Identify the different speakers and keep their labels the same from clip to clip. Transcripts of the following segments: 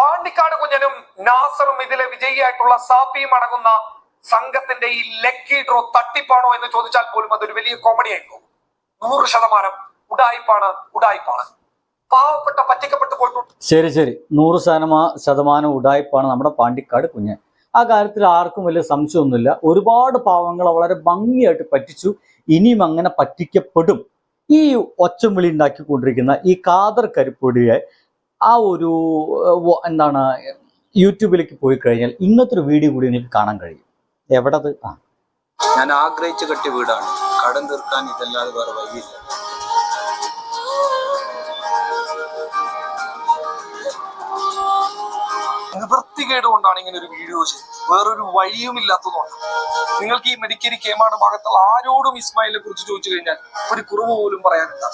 Speaker 1: പാണ്ടിക്കാട് കുഞ്ഞനും നാസറും ഇതിലെ വിജയിയായിട്ടുള്ള സാപ്പിയും അടങ്ങുന്ന സംഘത്തിന്റെ ഈ ലക്കി ഡ്രോ തട്ടിപ്പാണോ എന്ന് ചോദിച്ചാൽ പോലും അതൊരു വലിയ കോമഡി ആയിരുന്നു. നൂറ് ശതമാനം ഉടായിപ്പാണ് ഉടായിപ്പാണ്. പാവപ്പെട്ട പറ്റിക്കപ്പെട്ടു പോയിട്ടുണ്ട്
Speaker 2: ശരി ശരി. നൂറ് ശതമാ ശതമാനം ഉടായ്പാണ് നമ്മുടെ പാണ്ടിക്കാട് കുഞ്ഞൻ ആ കാര്യത്തിൽ ആർക്കും വലിയ സംശയമൊന്നുമില്ല. ഒരുപാട് പാവങ്ങളെ വളരെ ഭംഗിയായിട്ട് പറ്റിച്ചു. ഇനിയും അങ്ങനെ പറ്റിക്കപ്പെടും. ഈ ഒച്ചം വിളി ഉണ്ടാക്കിക്കൊണ്ടിരിക്കുന്ന ഈ കാതർ കരിപ്പൊടിയെ ആ ഒരു എന്താണ് യൂട്യൂബിലേക്ക് പോയി കഴിഞ്ഞാൽ ഇങ്ങനത്തെ ഒരു വീഡിയോ കൂടി നിങ്ങൾക്ക് കാണാൻ കഴിയും. എവിടത്? ആ.
Speaker 3: ഞാൻ ആഗ്രഹിച്ചു കെട്ടിയ വീടാണ്. കടം തീർക്കാൻ ഇതല്ലാതെ വേറെ വഴിയില്ല.
Speaker 1: നിവൃത്തികേട് കൊണ്ടാണ് ഇങ്ങനെ ഒരു വീഡിയോ ചെയ്തത്. വേറൊരു വഴിയും ഇല്ലാത്തതുകൊണ്ട് നിങ്ങൾക്ക് ഈ മെഡിക്കരി കേമാട് ഭാഗത്തുള്ള ആരോടും ഇസ്മായിലിനെ കുറിച്ച് ചോദിച്ചു കഴിഞ്ഞാൽ ഒരു കുറവ് പോലും പറയാനില്ല.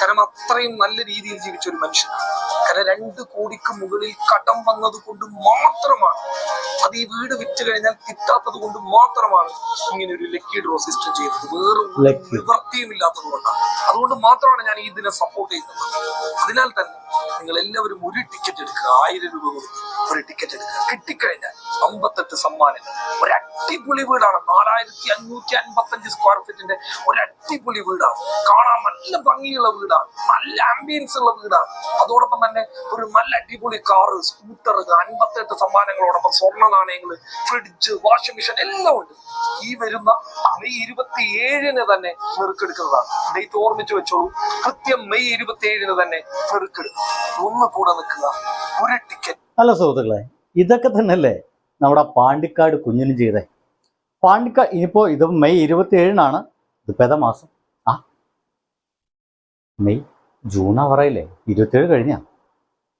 Speaker 1: കാരണം അത്രയും നല്ല രീതിയിൽ ജീവിച്ച ഒരു മനുഷ്യനാണ്. കാരണം രണ്ട് കോടിക്ക് മുകളിൽ കടം വന്നത് കൊണ്ട് മാത്രമാണ്. അത് ഈ വീട് വിറ്റ് കഴിഞ്ഞാൽ കിട്ടാത്തത് കൊണ്ട് മാത്രമാണ് ഇങ്ങനെ ഒരു ലക്കി ഡ്രോ സിസ്റ്റം ചെയ്തത്. വേറെ നിവൃത്തിയും ഇല്ലാത്തത് കൊണ്ടാണ്. അതുകൊണ്ട് മാത്രമാണ് ഞാൻ ഈ ഇതിനെ സപ്പോർട്ട് ചെയ്യുന്നത്. അതിനാൽ തന്നെ നിങ്ങൾ എല്ലാവരും ഒരു ടിക്കറ്റ് എടുക്കുക. ആയിരം രൂപ കൊടുത്ത് ഒരു ടിക്കറ്റ് എടുക്കുക. കിട്ടിക്കഴിഞ്ഞാൽ അമ്പത്തെട്ട് സമ്മാനങ്ങൾ. ഒരു അടിപൊളി വീടാണ്. നാലായിരത്തി അഞ്ഞൂറ്റി അൻപത്തി അഞ്ച് സ്ക്വയർ ഫീറ്റിന്റെ ഒരു അടിപൊളി വീടാണ്. കാണാൻ നല്ല ഭംഗിയുള്ള വീടാണ്. നല്ല ആംബിയൻസ് ഉള്ള വീടാണ്. അതോടൊപ്പം തന്നെ ഒരു നല്ല അടിപൊളി കാറ് സ്കൂട്ടർ അൻപത്തെട്ട് സമ്മാനങ്ങളോടൊപ്പം സ്വർണ നാണയങ്ങൾ ഫ്രിഡ്ജ് വാഷിംഗ് മെഷീൻ എല്ലാം ഉണ്ട്. ഈ വരുന്ന മെയ് ഇരുപത്തി ഏഴിന് തന്നെ നെറുക്കെടുക്കുന്നതാണ് ഡേറ്റ് ഓർമ്മിച്ചു വെച്ചോളൂ. കൃത്യം മെയ് ഇരുപത്തി ഏഴിന് തന്നെ നെറുക്കെടുക്കും ഒന്ന് കൂടെ നിൽക്കുക. ഒരു ടിക്കറ്റ്
Speaker 2: അല്ല സുഹൃത്തുക്കളെ ഇതൊക്കെ തന്നെയല്ലേ നമ്മുടെ പാണ്ടിക്കാട് കുഞ്ഞിനും ചെയ്തേ? പാണ്ടിക്കാട് ഇനിയിപ്പോ ഇത് മെയ് ഇരുപത്തി ഏഴിനാണ് ഇതിപ്പോ ഏതാ മാസം? ആ മെയ് ജൂണാ പറയില്ലേ? ഇരുപത്തിയേഴ് കഴിഞ്ഞാ.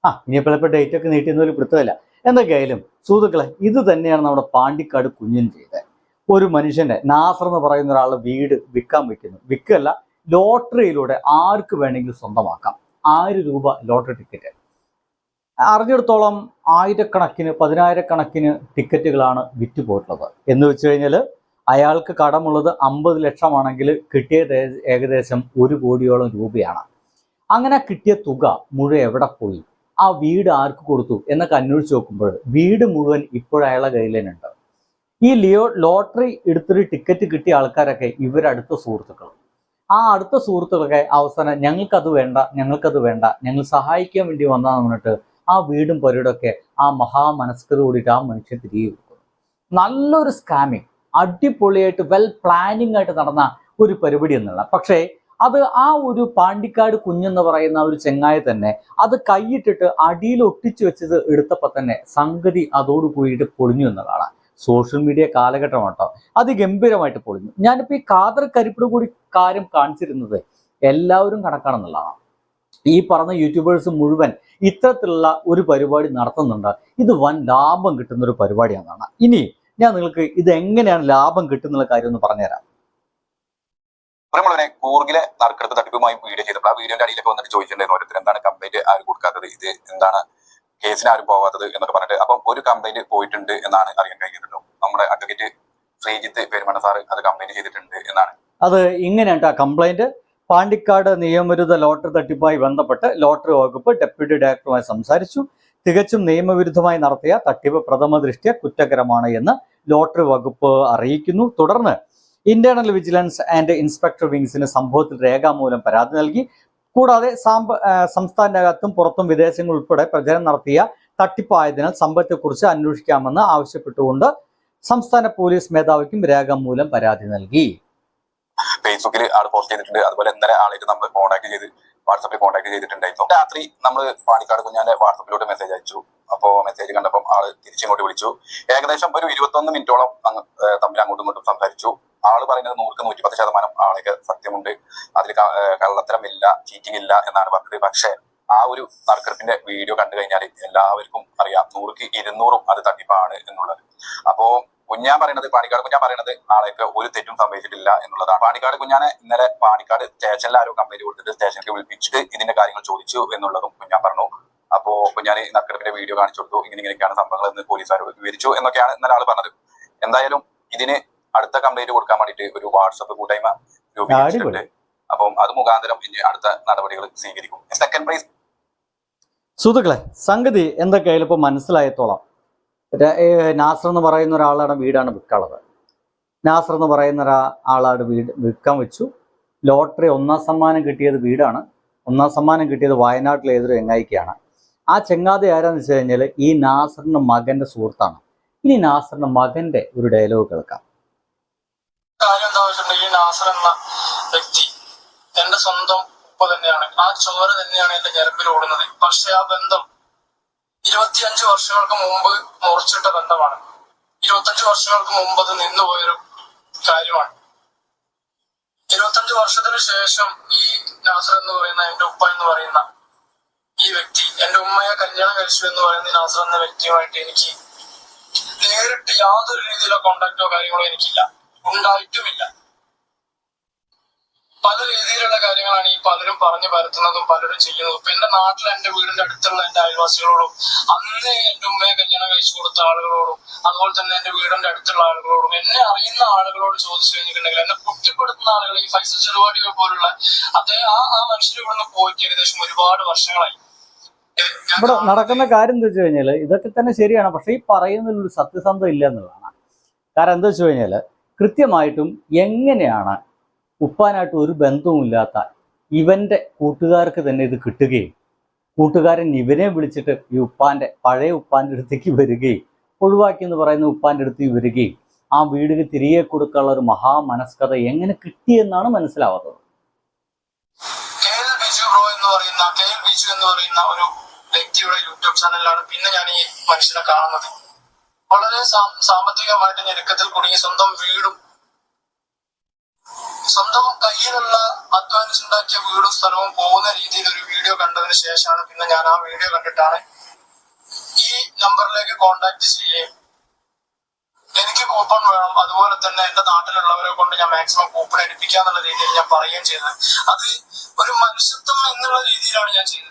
Speaker 2: ആ ഇനിയിപ്പോൾ ഇപ്പോൾ ഡേറ്റ് ഒക്കെ നീട്ടിയെന്നൊരു പിടുത്തമില്ല. എന്തൊക്കെയായാലും സുഹൃത്തുക്കളെ ഇത് തന്നെയാണ് നമ്മുടെ പാണ്ടിക്കാട് കുഞ്ഞിൻ ചെയ്തത്. ഒരു മനുഷ്യന്റെ നാസർ എന്ന് പറയുന്ന ഒരാൾ വീട് വിൽക്കാൻ വെക്കുന്നു. വിൽക്കല്ല ലോട്ടറിയിലൂടെ ആർക്ക് വേണമെങ്കിലും സ്വന്തമാക്കാം. ആയിരം രൂപ ലോട്ടറി ടിക്കറ്റ്. അറിഞ്ഞിടത്തോളം ആയിരക്കണക്കിന് പതിനായിരക്കണക്കിന് ടിക്കറ്റുകളാണ് വിറ്റ് പോയിട്ടുള്ളത്. എന്ന് വെച്ച് കഴിഞ്ഞാൽ അയാൾക്ക് കടമുള്ളത് അമ്പത് ലക്ഷമാണെങ്കിൽ കിട്ടിയത് ഏകദേശം ഒരു കോടിയോളം രൂപയാണ്. അങ്ങനെ കിട്ടിയ തുക മുഴുവൻ എവിടെ പോയി? ആ വീട് ആർക്ക് കൊടുത്തു എന്നൊക്കെ അന്വേഷിച്ച് നോക്കുമ്പോൾ വീട് മുഴുവൻ ഇപ്പോഴയാളെ കയ്യിൽ തന്നെ ഉണ്ട്. ഈ ലിയോ ലോട്ടറി എടുത്തൊരു ടിക്കറ്റ് കിട്ടിയ ആൾക്കാരൊക്കെ ഇവരടുത്ത സുഹൃത്തുക്കൾ. ആ അടുത്ത സുഹൃത്തുക്കളൊക്കെ അവസാനം ഞങ്ങൾക്കത് വേണ്ട ഞങ്ങൾക്കത് വേണ്ട ഞങ്ങൾ സഹായിക്കാൻ വേണ്ടി വന്നതെന്ന് പറഞ്ഞിട്ട് ആ വീടും പരടൊക്കെ ആ മഹാമനസ്കത കൂടിയിട്ട് ആ മനുഷ്യൻ തിരികെ കൊടുക്കുന്നു. നല്ലൊരു സ്കാമിങ് അടിപൊളിയായിട്ട് വെൽ പ്ലാനിങ് ആയിട്ട് നടന്ന ഒരു പരിപാടി എന്നുള്ള പക്ഷേ അത് ആ ഒരു പാണ്ടിക്കാട് കുഞ്ഞെന്ന് പറയുന്ന ഒരു ചെങ്ങായ തന്നെ അത് കൈയിട്ടിട്ട് അടിയിൽ ഒട്ടിച്ചു വെച്ചത് എടുത്തപ്പോൾ തന്നെ സംഗതി അതോട് കൂടിയിട്ട് പൊളിഞ്ഞു എന്നതാണ്. സോഷ്യൽ മീഡിയ കാലഘട്ടം കേട്ടോ അതിഗംഭീരമായിട്ട് പൊളിഞ്ഞു. ഞാനിപ്പോൾ ഈ കാതർ കരിപ്പിട് കൂടി കാര്യം കാണിച്ചിരുന്നത് എല്ലാവരും കണക്കാണെന്നുള്ളതാണ് ഈ പറഞ്ഞ യൂട്യൂബേഴ്സ് മുഴുവൻ ഇത്തരത്തിലുള്ള ഒരു പരിപാടി നടത്തുന്നുണ്ട്. ഇത് വൻ ലാഭം കിട്ടുന്ന ഒരു പരിപാടിയാണെന്നാണ്. ഇനി ഞാൻ നിങ്ങൾക്ക് ഇത് എങ്ങനെയാണ് ലാഭം കിട്ടുന്നുള്ള കാര്യം ഒന്ന് പറഞ്ഞുതരാം.
Speaker 4: നമ്മളെ കൂർഗിലെ നറുക്കെടുത്ത് തട്ടിപ്പുമായി വീഡിയോ ചെയ്തപ്പോൾ ആ വീഡിയോന്റെ അടിയിലൊക്കെ വന്നിട്ട് ചോദിച്ചിട്ടുണ്ടായിരുന്നു ഓരോരുത്തർ എന്താണ് കംപ്ലൈന്റ് ആരും കൊടുക്കാത്തത്? ഇത് എന്താണ് കേസിന് ആരും പോവാത്തത് എന്നൊക്കെ പറഞ്ഞിട്ട്. അപ്പം ഒരു കംപ്ലൈന്റ് പോയിട്ടുണ്ട് എന്നാണ് അറിയാൻ കഴിഞ്ഞിട്ടുള്ളൂ നമ്മുടെ അഡ്വക്കേറ്റ് ശ്രീജിത്ത് പെരുമണ സാറ് അത് കംപ്ലൈന്റ് ചെയ്തിട്ടുണ്ട് എന്നാണ്.
Speaker 2: അത് ഇങ്ങനെയുണ്ട് ആ കംപ്ലൈന്റ് പാണ്ടിക്കാട് നിയമവിരുദ്ധ ലോട്ടറി തട്ടിപ്പുമായി ബന്ധപ്പെട്ട് ലോട്ടറി വകുപ്പ് ഡെപ്യൂട്ടി ഡയറക്ടറുമായി സംസാരിച്ചു. തികച്ചും നിയമവിരുദ്ധമായി നടത്തിയ തട്ടിപ്പ് പ്രഥമ ദൃഷ്ട്യ കുറ്റകരമാണ് എന്ന് ലോട്ടറി വകുപ്പ് അറിയിക്കുന്നു. തുടർന്ന് ഇന്റേണൽ വിജിലൻസ് ആൻഡ് ഇൻസ്പെക്ടർ വിങ്സിന് സംഭവത്തിൽ രേഖാമൂലം പരാതി നൽകി. കൂടാതെ സാമ്പ സംസ്ഥാനത്തിനകത്തും പുറത്തും വിദേശങ്ങൾ ഉൾപ്പെടെ പ്രചരണം നടത്തിയ തട്ടിപ്പായതിനാൽ സംഭവത്തെക്കുറിച്ച് അന്വേഷിക്കാമെന്ന് ആവശ്യപ്പെട്ടുകൊണ്ട് സംസ്ഥാന പോലീസ് മേധാവിക്കും രേഖാമൂലം പരാതി നൽകി.
Speaker 4: ഫേസ്ബുക്കിൽ ആൾ പോസ്റ്റ് ചെയ്തിട്ടുണ്ട്. അതുപോലെ ഇന്നലെ ആളായിട്ട് നമ്മൾ കോൺടാക്ട് ചെയ്ത് വാട്സപ്പിൽ കോൺടാക്ട് ചെയ്തിട്ടുണ്ടായിരുന്നു. രാത്രി നമ്മൾ പാണിക്കാട് കുഞ്ഞാന്റെ വാട്സപ്പിലോട്ട് മെസ്സേജ് അയച്ചു. അപ്പോൾ മെസ്സേജ് കണ്ടപ്പോൾ ആൾ തിരിച്ചിങ്ങോട്ട് വിളിച്ചു. ഏകദേശം ഒരു ഇരുപത്തൊന്ന് മിനിറ്റോളം തമ്മിൽ അങ്ങോട്ടും ഇങ്ങോട്ടും സംസാരിച്ചു. ആൾ പറയുന്നത് നൂറുക്ക് നൂറ്റി പത്ത് ശതമാനം ആളൊക്കെ സത്യമുണ്ട്. അതിൽ കള്ളത്തരമില്ല ചീറ്റിംഗ് ഇല്ല എന്നാണ് പറഞ്ഞത്. പക്ഷേ ആ ഒരു നറുക്കെടുപ്പിന്റെ വീഡിയോ കണ്ടു കഴിഞ്ഞാൽ എല്ലാവർക്കും അറിയാം. നൂറുക്ക് ഇരുന്നൂറും അത് തട്ടിപ്പാണ് എന്നുള്ളത്. അപ്പോ കുഞ്ഞാൻ പറയുന്നത് പാണിക്കാട് കുഞ്ഞാൻ പറയുന്നത് ആളെയൊക്കെ ഒരു തെറ്റും സംഭവിച്ചിട്ടില്ല എന്നുള്ളതാണ്. പാണിക്കാട് കുഞ്ഞാനെ ഇന്നലെ പാണിക്കാട് സ്റ്റേഷനിൽ ആരോ കംപ്ലൈന്റ് കൊടുത്തിട്ട് സ്റ്റേഷനിലേക്ക് വിളിപ്പിച്ചിട്ട് ഇതിന്റെ കാര്യങ്ങൾ ചോദിച്ചു എന്നുള്ളതും കുഞ്ഞാൻ പറഞ്ഞു. അപ്പോ കുഞ്ഞാൻ നറുക്കെടുപ്പിന്റെ വീഡിയോ കാണിച്ചു കൊടുത്തു. ഇങ്ങനെ ഇങ്ങനെയൊക്കെയാണ് സംഭവങ്ങൾ എന്ന് പോലീസുകാരോട് വിവരിച്ചു എന്നൊക്കെയാണ് ഇന്നലെ ആൾ പറഞ്ഞത്. എന്തായാലും ഇതിന് അടുത്ത കംപ്ലൈന്റ് കൊടുക്കാൻ വേണ്ടിയിട്ട് ഒരു വാട്സപ്പ് കൂട്ടായ്മ രൂപീകരിച്ചിട്ടുണ്ട്. അപ്പം അത് മുഖാന്തരം ഇനി അടുത്ത നടപടികൾ സ്വീകരിക്കും. സെക്കൻഡ് പ്രൈസ്
Speaker 2: സുഹൃത്തുക്കളെ സംഗതി എന്തൊക്കെയായാലും ഇപ്പോൾ മനസ്സിലായത്തോളം. നാസർ എന്ന് പറയുന്ന ഒരാളുടെ വീടാണ് വിൽക്കാനുള്ളത്. നാസർ എന്ന് പറയുന്ന ആളാണ് വീട് വിൽക്കാൻ വെച്ചു. ലോട്ടറി ഒന്നാം സമ്മാനം കിട്ടിയത് വീടാണ്. ഒന്നാം സമ്മാനം കിട്ടിയത് വയനാട്ടിലെ ഏതൊരു ചെങ്ങായിക്കാണ്. ആ ചെങ്ങാതി ആരാന്ന് വെച്ച് കഴിഞ്ഞാൽ ഈ നാസറിന്റെ മകന്റെ സുഹൃത്താണ്. ഇനി നാസറിന്റെ മകന്റെ ഒരു ഡയലോഗ് കേൾക്കാം.
Speaker 5: നാസർ എന്ന വ്യക്തി. എന്റെ സ്വന്തം ഉപ്പ തന്നെയാണ്. ആ ചോര തന്നെയാണ് എന്റെ ഞരമ്പിൽ ഓടുന്നത്. പക്ഷെ ആ ബന്ധം ഇരുപത്തിയഞ്ച് വർഷങ്ങൾക്ക് മുമ്പ് മുറിച്ചിട്ട ബന്ധമാണ്. ഇരുപത്തഞ്ച് വർഷങ്ങൾക്ക് മുമ്പ് അത് നിന്നുപോയൊരു കാര്യമാണ്. ഇരുപത്തഞ്ച് വർഷത്തിന് ശേഷം ഈ നാസർ എന്ന് പറയുന്ന എന്റെ ഉപ്പ എന്ന് പറയുന്ന ഈ വ്യക്തി എന്റെ ഉമ്മയെ കല്യാണം കഴിച്ചു എന്ന് പറയുന്ന നാസർ എന്ന വ്യക്തിയുമായിട്ട് എനിക്ക് നേരിട്ട് യാതൊരു രീതിയിലുള്ള കോണ്ടാക്റ്റോ കാര്യങ്ങളോ എനിക്കില്ല. ഉണ്ടായിട്ടുമില്ല. പല രീതിയിലുള്ള കാര്യങ്ങളാണ് ഈ പലരും പറഞ്ഞു പരത്തുന്നതും പലരും ചെയ്യുന്നതും. ഇപ്പൊ എന്റെ നാട്ടിൽ എന്റെ വീടിന്റെ അടുത്തുള്ള എന്റെ അയൽവാസികളോടും അന്ന് എന്റെ ഉമ്മയെ കല്യാണം കഴിച്ചു കൊടുത്ത ആളുകളോടും അതുപോലെ തന്നെ എന്റെ വീടിന്റെ അടുത്തുള്ള ആളുകളോടും എന്നെ അറിയുന്ന ആളുകളോട് ചോദിച്ചു കഴിഞ്ഞിട്ടുണ്ടെങ്കിൽ എന്നെ കുറ്റപ്പെടുത്തുന്ന ആളുകൾ ഈ ഫൈസൽ ചെറുപാടികൾ പോലുള്ള അദ്ദേഹം ആ ആ മനുഷ്യർ ഇവിടുന്ന് പോയിട്ട് ഏകദേശം ഒരുപാട് വർഷങ്ങളായി.
Speaker 2: ഇവിടെ നടക്കുന്ന കാര്യം എന്താ വെച്ച് കഴിഞ്ഞാൽ ഇതൊക്കെ തന്നെ ശരിയാണ്. പക്ഷെ ഈ പറയുന്നതിൽ ഒരു സത്യസന്ധത ഇല്ല എന്നുള്ളതാണ്. കാരണം എന്താ വെച്ച് കഴിഞ്ഞാൽ കൃത്യമായിട്ടും എങ്ങനെയാണ് ഉപ്പാനായിട്ട് ഒരു ബന്ധവുമില്ലാത്ത ഇവന്റെ കൂട്ടുകാർക്ക് തന്നെ ഇത് കിട്ടുകയും കൂട്ടുകാരൻ ഇവനെ വിളിച്ചിട്ട് ഈ ഉപ്പാന്റെ പഴയ ഉപ്പാന്റെ അടുത്തേക്ക് വരികയും ഒഴിവാക്കി എന്ന് പറയുന്ന ഉപ്പാന്റെ അടുത്ത് വരികയും ആ വീടിന് തിരികെ കൊടുക്കാനുള്ള ഒരു മഹാമനസ്കത എങ്ങനെ കിട്ടിയെന്നാണ് മനസ്സിലാവാത്തത്.
Speaker 5: എന്ന് പറയുന്ന ഒരു വ്യക്തിയുടെ യൂട്യൂബ് ചാനലിലാണ് പിന്നെ ഞാൻ ഈ മനുഷ്യനെ കാണുന്നത്. വളരെ സാമ്പത്തികമായിട്ട് ഞെരുക്കത്തിൽ കുടുങ്ങി സ്വന്തം വീടും സ്വന്തം കയ്യിലുള്ള അധ്വാനിച്ചുണ്ടാക്കിയ വീടും സ്ഥലവും പോകുന്ന രീതിയിൽ ഒരു വീഡിയോ കണ്ടതിന് ശേഷമാണ് പിന്നെ ഞാൻ ആ വീഡിയോ കണ്ടിട്ടാണ് ഈ നമ്പറിലേക്ക് കോണ്ടാക്ട് ചെയ്യുകയും എനിക്ക് കൂപ്പൺ വേണം. അതുപോലെ തന്നെ എന്റെ നാട്ടിലുള്ളവരെ കൊണ്ട് ഞാൻ മാക്സിമം കൂപ്പൺ എടുപ്പിക്കാന്നുള്ള രീതിയിൽ ഞാൻ പറയുകയും ചെയ്തത്. അത് ഒരു മനുഷ്യത്വം എന്നുള്ള രീതിയിലാണ് ഞാൻ ചെയ്തത്.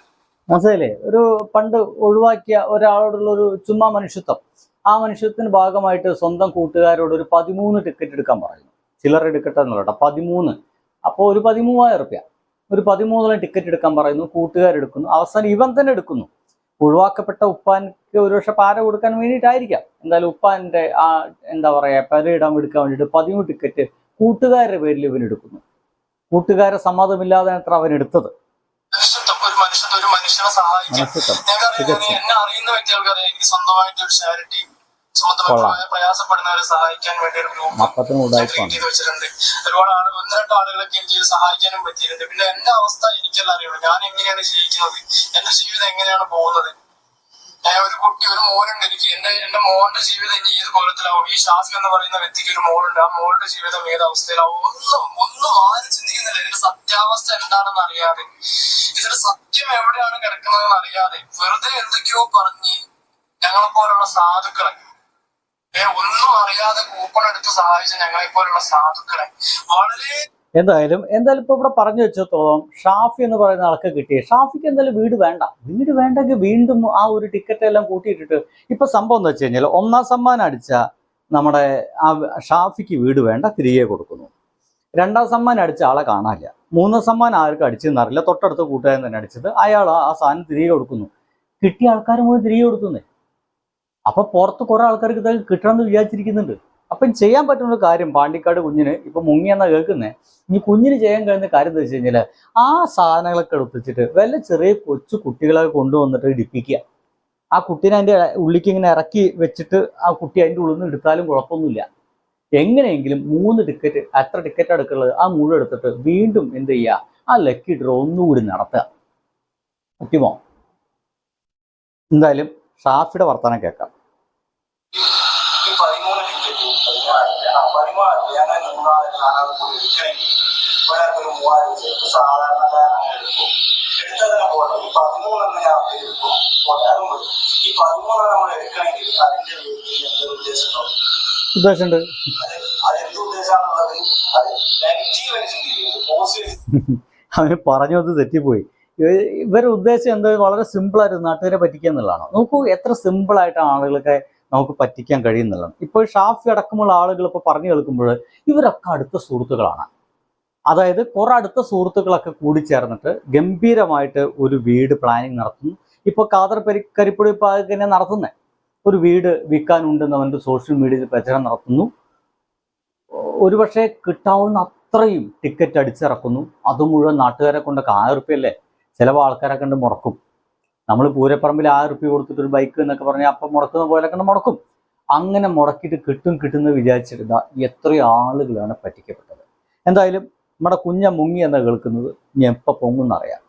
Speaker 2: മനസ്സിലേ ഒരു പണ്ട് ഒഴിവാക്കിയ ഒരാളോടുള്ള ഒരു ചുമ്മാ മനുഷ്യത്വം. ആ മനുഷ്യത്തിന് ഭാഗമായിട്ട് സ്വന്തം കൂട്ടുകാരോട് ഒരു പതിമൂന്ന് ടിക്കറ്റ് എടുക്കാൻ പറയുന്നു. ചില്ലറ എടുക്കട്ടെ എന്നുള്ളത് പതിമൂന്ന്. അപ്പോൾ ഒരു പതിമൂവായിരം റുപ്യ. ഒരു പതിമൂന്നോളം ടിക്കറ്റ് എടുക്കാൻ പറയുന്നു കൂട്ടുകാരെടുക്കുന്നു അവസാനം ഇവൻ തന്നെ എടുക്കുന്നു. ഒഴിവാക്കപ്പെട്ട ഉപ്പാൻക്ക് ഒരുപക്ഷെ പാര കൊടുക്കാൻ വേണ്ടിയിട്ടായിരിക്കാം. എന്തായാലും ഉപ്പാന്റെ ആ എന്താ പറയുക പരയിടാൻ എടുക്കാൻ വേണ്ടിയിട്ട് പതിമൂന്ന് ടിക്കറ്റ് കൂട്ടുകാരുടെ പേരിൽ ഇവൻ എടുക്കുന്നു. കൂട്ടുകാരെ സമ്മതമില്ലാതെ അത്ര അവൻ എടുത്തത്.
Speaker 5: മനുഷ്യത്വം
Speaker 2: തികച്ചും.
Speaker 5: സ്വന്തമായി പ്രയാസപ്പെടുന്നവരെ സഹായിക്കാൻ വേണ്ടി ഒരു ഗ്രൂപ്പ് വെച്ചിട്ടുണ്ട്. ഒരുപാട് ആളുകൾ ഒന്ന് രണ്ട് ആളുകളൊക്കെ എനിക്ക് സഹായിക്കാനും പറ്റിയിട്ടുണ്ട്. പിന്നെ എന്റെ അവസ്ഥ എനിക്കെല്ലാം അറിയുള്ളൂ. ഞാൻ എങ്ങനെയാണ് ജീവിക്കുന്നത്? എന്റെ ജീവിതം എങ്ങനെയാണ് പോകുന്നത്? ഞാൻ ഒരു കുട്ടി ഒരു മോനുണ്ട് എനിക്ക്. എന്റെ എന്റെ മോന്റെ ജീവിതം ഇനി ഏത് കോലത്തിലാവും ഈ ഷാഫി എന്ന് പറയുന്ന വ്യക്തിക്ക് ഒരു മോളുണ്ട്. ആ മോളുടെ ജീവിതം ഏത് അവസ്ഥയിലാവും? ഒന്നും ഒന്നും ആരും ചിന്തിക്കുന്നില്ല. ഇതിന്റെ സത്യാവസ്ഥ എന്താണെന്ന് അറിയാതെ. ഇതിന്റെ സത്യം എവിടെയാണ് കിടക്കുന്നതെന്ന് അറിയാതെ വെറുതെ എന്തൊക്കെയോ പറഞ്ഞ് ഞങ്ങളെ പോലുള്ള സാധുക്കളെ ഒന്നും അറിയാതെ കൂപ്പൺ എടുത്ത് സഹായിച്ച ഞങ്ങളെ പോലുള്ള സാധുക്കളെ. വളരെ
Speaker 2: എന്തായാലും എന്തായാലും ഇപ്പൊ ഇവിടെ പറഞ്ഞു വെച്ചിടത്തോളം ഷാഫി എന്ന് പറയുന്ന ആൾക്ക് കിട്ടി ഷാഫിക്ക് എന്തായാലും വീട് വേണ്ട. വീട് വേണ്ടെങ്കിൽ വീണ്ടും ആ ഒരു ടിക്കറ്റ് എല്ലാം കൂട്ടിയിട്ടിട്ട് ഇപ്പൊ സംഭവം എന്താ വെച്ച് കഴിഞ്ഞാൽ ഒന്നാം സമ്മാനം അടിച്ച നമ്മുടെ ആ ഷാഫിക്ക് വീട് വേണ്ട തിരികെ കൊടുക്കുന്നു. രണ്ടാം സമ്മാനം അടിച്ച ആളെ കാണാനില്ല. മൂന്നാം സമ്മാനം ആർക്കും അടിച്ചെന്നറിയില്ല. തൊട്ടടുത്ത കൂട്ടുകാരൻ തന്നെ അടിച്ചത്. അയാൾ ആ സാധനം തിരികെ കൊടുക്കുന്നു. കിട്ടിയ ആൾക്കാർ മുഴുവൻ തിരികെ കൊടുക്കുന്നേ അപ്പൊ പുറത്ത് കുറെ ആൾക്കാർക്ക് ഇതൊക്കെ കിട്ടണമെന്ന് വിചാരിച്ചിരിക്കുന്നുണ്ട്. അപ്പം ചെയ്യാൻ പറ്റുന്ന ഒരു കാര്യം പാണ്ടിക്കാട് കുഞ്ഞിന് ഇപ്പൊ മുങ്ങിയെന്നാ കേൾക്കുന്നേ? ഇനി കുഞ്ഞിന് ചെയ്യാൻ കഴിയുന്ന കാര്യം എന്താ വെച്ച് കഴിഞ്ഞാൽ ആ സാധനങ്ങളൊക്കെ എടുത്തിട്ട് വല്ല ചെറിയ കൊച്ചു കുട്ടികളെ കൊണ്ടുവന്നിട്ട് ഇടിപ്പിക്കുക. ആ കുട്ടീനെ അതിന്റെ ഉള്ളിക്ക് ഇങ്ങനെ ഇറക്കി വെച്ചിട്ട് ആ കുട്ടി അതിന്റെ ഉള്ളിൽ നിന്ന് എടുത്താലും കുഴപ്പമൊന്നുമില്ല. എങ്ങനെയെങ്കിലും മൂന്ന് ടിക്കറ്റ് എത്ര ടിക്കറ്റ് എടുക്കുള്ളത് ആ മുഴുവൻ എടുത്തിട്ട് വീണ്ടും എന്ത് ചെയ്യുക? ആ ലക്കി ഡ്രോ ഒന്നുകൂടി നടത്തുക. പറ്റുമോ എന്തായാലും ഷാഫിയുടെ വർത്തമാനം കേൾക്കാം.
Speaker 5: ഉദ്ദേശമുണ്ടോ?
Speaker 2: അവന് പറഞ്ഞത് തെറ്റിപ്പോയി. ഇവരുടെ ഉദ്ദേശം എന്താ വളരെ സിമ്പിളായിട്ട് നാട്ടുകാരെ പറ്റിക്കുക എന്നുള്ളതാണ്. നോക്കൂ എത്ര സിമ്പിളായിട്ടാണ് ആളുകളൊക്കെ നമുക്ക് പറ്റിക്കാൻ കഴിയുന്നുള്ളതാണ് ഇപ്പോൾ ഷാഫി അടക്കമുള്ള ആളുകൾ ഇപ്പോൾ പറഞ്ഞു കേൾക്കുമ്പോൾ ഇവരൊക്കെ അടുത്ത സുഹൃത്തുക്കളാണ്. അതായത് കുറെ അടുത്ത സുഹൃത്തുക്കളൊക്കെ കൂടി ചേർന്നിട്ട് ഗംഭീരമായിട്ട് ഒരു വീട് പ്ലാനിങ് നടത്തുന്നു. ഇപ്പോൾ കാതർ പരി കരിപ്പുടി തന്നെ നടത്തുന്നത് ഒരു വീട് വിൽക്കാനുണ്ടെന്ന് അവന്റെ സോഷ്യൽ മീഡിയയിൽ പ്രചരണം നടത്തുന്നു. ഒരുപക്ഷെ കിട്ടാവുന്ന അത്രയും ടിക്കറ്റ് അടിച്ചിറക്കുന്നു. അത് മുഴുവൻ നാട്ടുകാരെ കൊണ്ടൊക്കെ ആയിരം റുപ്യല്ലേ ആൾക്കാരൊക്കെ ആൾക്കാരെ കണ്ട് മുടക്കും. നമ്മൾ പൂരപ്പറമ്പിൽ ആറ് റുപ്യ കൊടുത്തിട്ട് ഒരു ബൈക്ക് എന്നൊക്കെ പറഞ്ഞാൽ അപ്പം മുടക്കുന്ന പോലെ കണ്ട് മുടക്കും. അങ്ങനെ മുടക്കിയിട്ട് കിട്ടും കിട്ടുന്ന വിചാരിച്ചിരുന്ന എത്രയോ ആളുകളാണ് പറ്റിക്കപ്പെട്ടത്. എന്തായാലും നമ്മുടെ കുഞ്ഞ മുങ്ങി എന്ന കേൾക്കുന്നത്? ഞാൻ എപ്പോൾ പൊങ്ങുന്നറിയാം